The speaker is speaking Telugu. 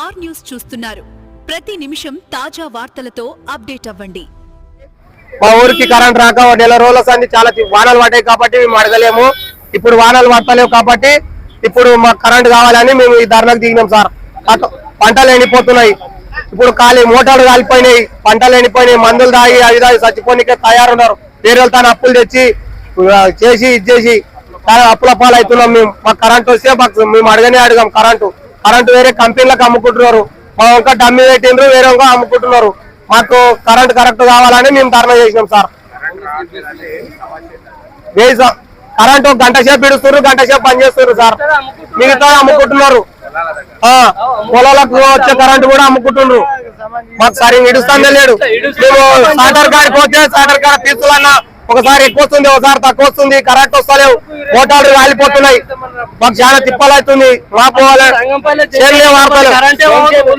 ఆర్ న్యూస్ చూస్తున్నారు. ప్రతి నిమిషం తాజా వార్తలతో అప్డేట్ అవ్వండి. మా ఊరికి కరెంట్ రాక నెల రోజుల సంది చాలా వానలు పడ్డాయి కాబట్టి మేము అడగలేము. ఇప్పుడు వానలు పడతలేవు కాబట్టి ఇప్పుడు మాకు కరెంట్ కావాలని మేము ఈ ధర్నాకు దిగినాం సార్ పంటలు ఎండిపోతున్నాయి. ఇప్పుడు ఖాళీ మోటార్లు కాలిపోయినాయి. పంటలు ఎండిపోయినాయి. మందులు తాగి అవి తాగి చచ్చిపోనికే తయారున్నారు. వేరే తాను అప్పులు తెచ్చి చేసి ఇది చేసి చాలా అప్పుల పాలవుతున్నాం మేము. మాకు కరెంట్ వస్తే మాకు మేము అడగనే అడగాం కరెంటు కరెంట్ వేరే కంపెనీలకు అమ్ముకుంటున్నారు. మా ఇంకా డమ్మి పెట్టిండ్రు వేరే ఇంకా అమ్ముకుంటున్నారు. మాకు కరెంట్ కరెక్ట్ కావాలని మేము ధర్నా చేసినాం సార్. వేసాం కరెంట్ ఒక గంట సేపు పిడుస్తున్నారు గంట సేపు పనిచేస్తున్నారు సార్. మిగతా అమ్ముకుంటున్నారు. ఆ, పొలాలకు వచ్చే కరెంట్ కూడా అమ్ముకుంటున్నారు. మాకు సరిగ్గా ఇడుస్తుందే లేడు. మేము సాటర్ కాడికి పోతే సాటర్ కాడ తీసుకున్నా ఒకసారి ఎక్కువ వస్తుంది ఒకసారి తక్కువ వస్తుంది కరెంట్ వస్తలేవు. మోటార్లు కాలిపోతున్నాయి మాకు చాలా తిప్పలు అవుతుంది మాకు చేనులే వాడతలేవు